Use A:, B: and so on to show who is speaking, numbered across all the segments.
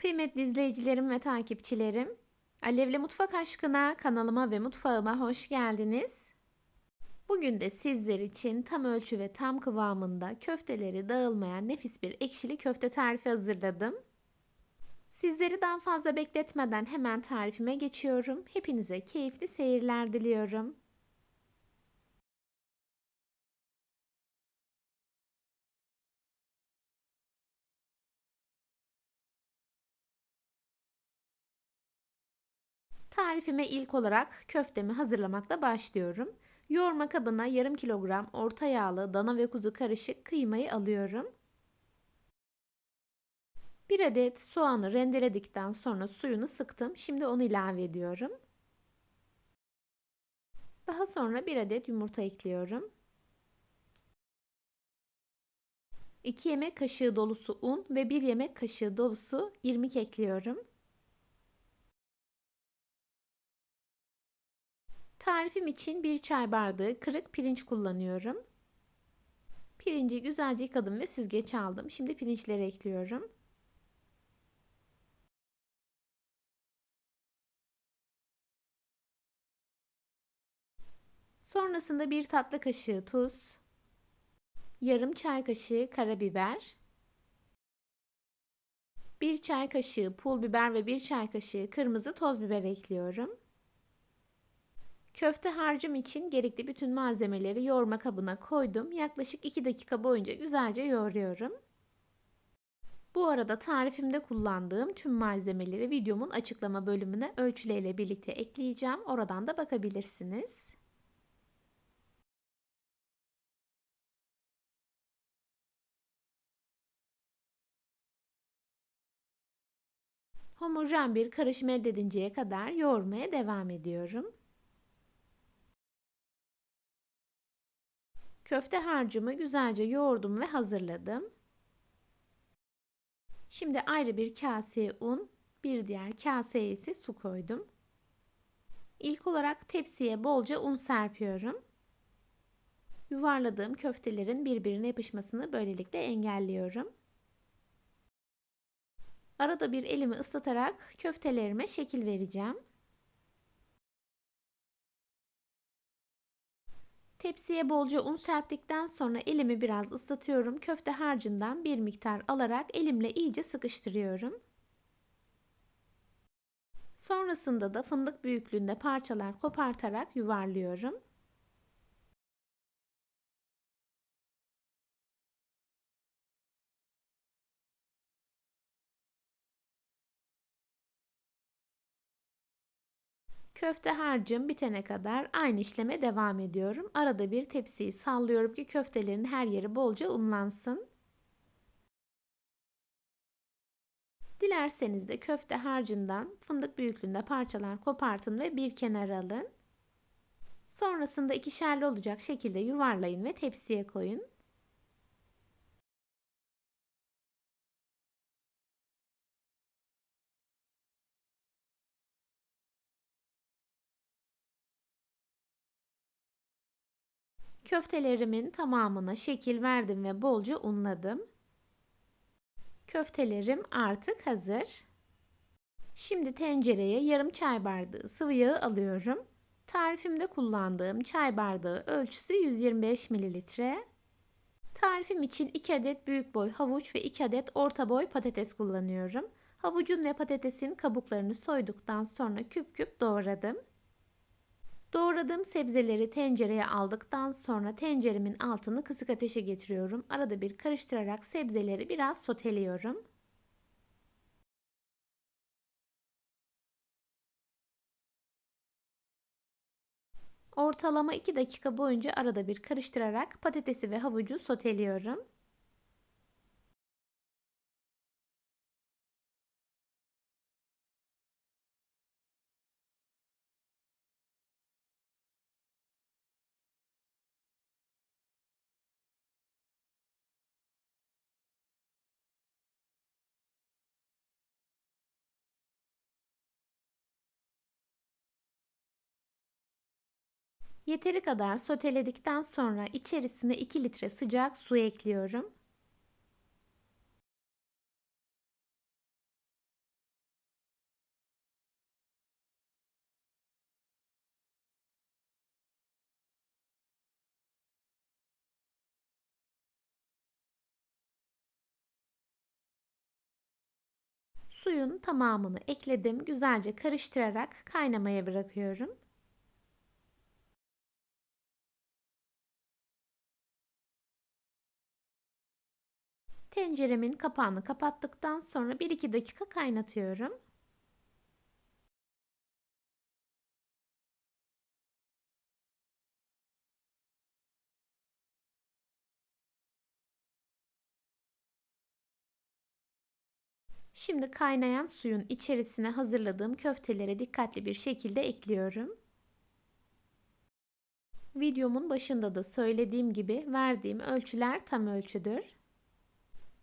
A: Kıymetli izleyicilerim ve takipçilerim, Alevli Mutfak Aşkına kanalıma ve mutfağıma hoş geldiniz. Bugün de sizler için tam ölçü ve tam kıvamında köfteleri dağılmayan nefis bir ekşili köfte tarifi hazırladım. Sizleri daha fazla bekletmeden hemen tarifime geçiyorum. Hepinize keyifli seyirler diliyorum. Tarifime ilk olarak köftemi hazırlamakla başlıyorum. Yoğurma kabına yarım kilogram orta yağlı dana ve kuzu karışık kıymayı alıyorum. Bir adet soğanı rendeledikten sonra suyunu sıktım. Şimdi onu ilave ediyorum. Daha sonra bir adet yumurta ekliyorum. 2 yemek kaşığı dolusu un ve 1 yemek kaşığı dolusu irmik ekliyorum. Tarifim için bir çay bardağı kırık pirinç kullanıyorum. Pirinci güzelce yıkadım ve süzgeç aldım. Şimdi pirinçleri ekliyorum. Sonrasında bir tatlı kaşığı tuz, yarım çay kaşığı karabiber, bir çay kaşığı pul biber ve bir çay kaşığı kırmızı toz biber ekliyorum. Köfte harcım için gerekli bütün malzemeleri yoğurma kabına koydum. Yaklaşık 2 dakika boyunca güzelce yoğuruyorum. Bu arada tarifimde kullandığım tüm malzemeleri videomun açıklama bölümüne ölçüleriyle birlikte ekleyeceğim. Oradan da bakabilirsiniz. Homojen bir karışım elde edinceye kadar yoğurmaya devam ediyorum. Köfte harcımı güzelce yoğurdum ve hazırladım. Şimdi ayrı bir kaseye un, bir diğer kaseye ise su koydum. İlk olarak tepsiye bolca un serpiyorum. Yuvarladığım köftelerin birbirine yapışmasını böylelikle engelliyorum. Arada bir elimi ıslatarak köftelerime şekil vereceğim. Tepsiye bolca un serptikten sonra elimi biraz ıslatıyorum. Köfte harcından bir miktar alarak elimle iyice sıkıştırıyorum. Sonrasında da fındık büyüklüğünde parçalar kopartarak yuvarlıyorum. Köfte harcım bitene kadar aynı işleme devam ediyorum. Arada bir tepsiyi sallıyorum ki köftelerin her yeri bolca unlansın. Dilerseniz de köfte harcından fındık büyüklüğünde parçalar kopartın ve bir kenara alın. Sonrasında ikişerli olacak şekilde yuvarlayın ve tepsiye koyun. Köftelerimin tamamına şekil verdim ve bolca unladım. Köftelerim artık hazır. Şimdi tencereye yarım çay bardağı sıvı yağı alıyorum. Tarifimde kullandığım çay bardağı ölçüsü 125 mililitre. Tarifim için 2 adet büyük boy havuç ve 2 adet orta boy patates kullanıyorum. Havucun ve patatesin kabuklarını soyduktan sonra küp küp doğradım. Doğradığım sebzeleri tencereye aldıktan sonra tenceremin altını kısık ateşe getiriyorum. Arada bir karıştırarak sebzeleri biraz soteliyorum. Ortalama 2 dakika boyunca arada bir karıştırarak patatesi ve havucu soteliyorum. Yeteri kadar soteledikten sonra içerisine 2 litre sıcak su ekliyorum. Suyun tamamını ekledim. Güzelce karıştırarak kaynamaya bırakıyorum. Tenceremin kapağını kapattıktan sonra 1-2 dakika kaynatıyorum. Şimdi kaynayan suyun içerisine hazırladığım köfteleri dikkatli bir şekilde ekliyorum. Videomun başında da söylediğim gibi verdiğim ölçüler tam ölçüdür.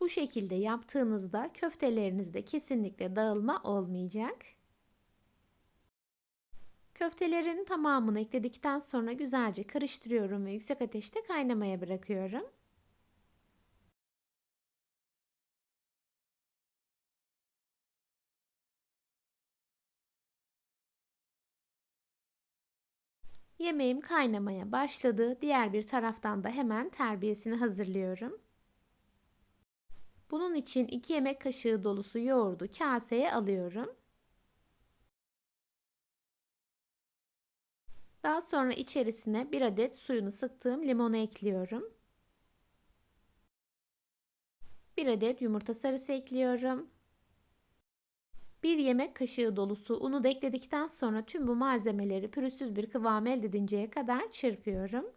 A: Bu şekilde yaptığınızda köftelerinizde kesinlikle dağılma olmayacak. Köftelerin tamamını ekledikten sonra güzelce karıştırıyorum ve yüksek ateşte kaynamaya bırakıyorum. Yemeğim kaynamaya başladı. Diğer bir taraftan da hemen terbiyesini hazırlıyorum. Bunun için 2 yemek kaşığı dolusu yoğurdu kaseye alıyorum. Daha sonra içerisine 1 adet suyunu sıktığım limonu ekliyorum. 1 adet yumurta sarısı ekliyorum. 1 yemek kaşığı dolusu unu da ekledikten sonra tüm bu malzemeleri pürüzsüz bir kıvam elde edinceye kadar çırpıyorum.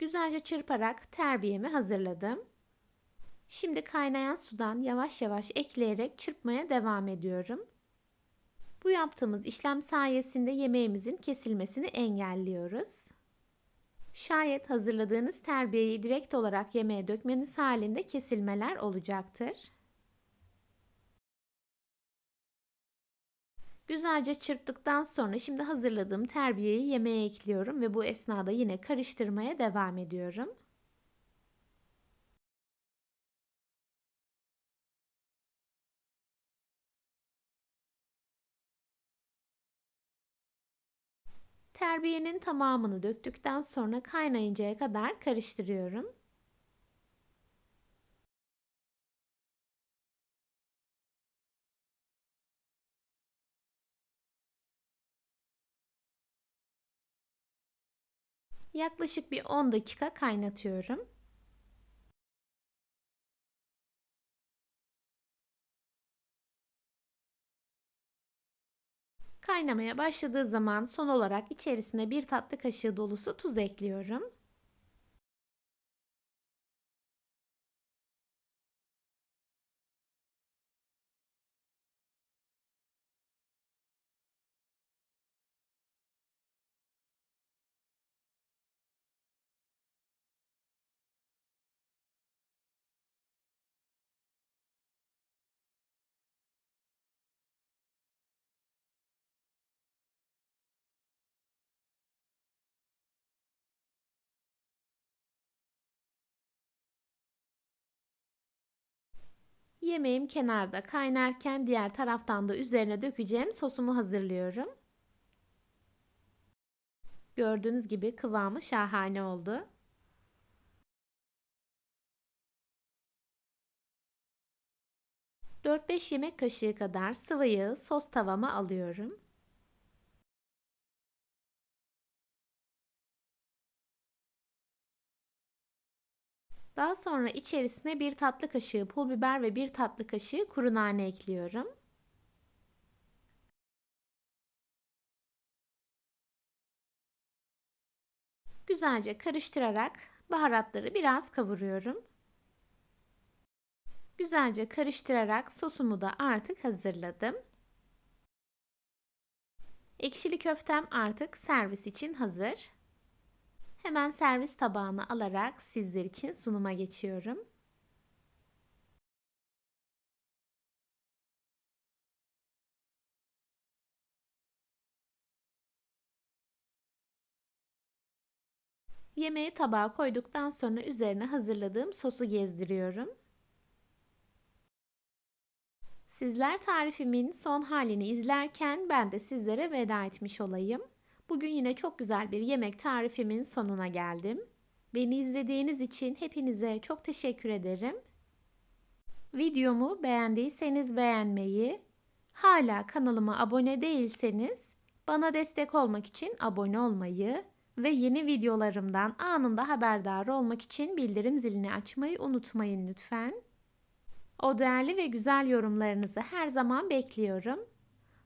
A: Güzelce çırparak terbiyemi hazırladım. Şimdi kaynayan sudan yavaş yavaş ekleyerek çırpmaya devam ediyorum. Bu yaptığımız işlem sayesinde yemeğimizin kesilmesini engelliyoruz. Şayet hazırladığınız terbiyeyi direkt olarak yemeğe dökmeniz halinde kesilmeler olacaktır. Güzelce çırptıktan sonra şimdi hazırladığım terbiyeyi yemeğe ekliyorum ve bu esnada yine karıştırmaya devam ediyorum. Terbiyenin tamamını döktükten sonra kaynayıncaya kadar karıştırıyorum. Yaklaşık bir 10 dakika kaynatıyorum. Kaynamaya başladığı zaman son olarak içerisine bir tatlı kaşığı dolusu tuz ekliyorum. Yemeğim kenarda kaynarken diğer taraftan da üzerine dökeceğim sosumu hazırlıyorum. Gördüğünüz gibi kıvamı şahane oldu. Dört beş yemek kaşığı kadar sıvı yağı sos tavama alıyorum. Daha sonra içerisine bir tatlı kaşığı pul biber ve bir tatlı kaşığı kuru nane ekliyorum. Güzelce karıştırarak baharatları biraz kavuruyorum. Güzelce karıştırarak sosumu da artık hazırladım. Ekşili köftem artık servis için hazır. Hemen servis tabağına alarak sizler için sunuma geçiyorum. Yemeği tabağa koyduktan sonra üzerine hazırladığım sosu gezdiriyorum. Sizler tarifimin son halini izlerken ben de sizlere veda etmiş olayım. Bugün yine çok güzel bir yemek tarifimin sonuna geldim. Beni izlediğiniz için hepinize çok teşekkür ederim. Videomu beğendiyseniz beğenmeyi, hala kanalıma abone değilseniz bana destek olmak için abone olmayı ve yeni videolarımdan anında haberdar olmak için bildirim zilini açmayı unutmayın lütfen. O değerli ve güzel yorumlarınızı her zaman bekliyorum.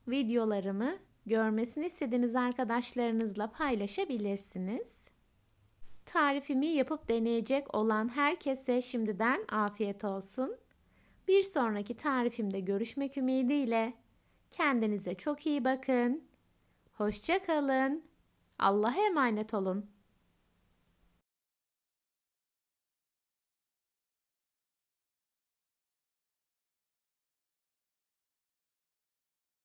A: Videolarımı görmesini istediğiniz arkadaşlarınızla paylaşabilirsiniz. Tarifimi yapıp deneyecek olan herkese şimdiden afiyet olsun. Bir sonraki tarifimde görüşmek ümidiyle. Kendinize çok iyi bakın. Hoşça kalın. Allah'a emanet olun.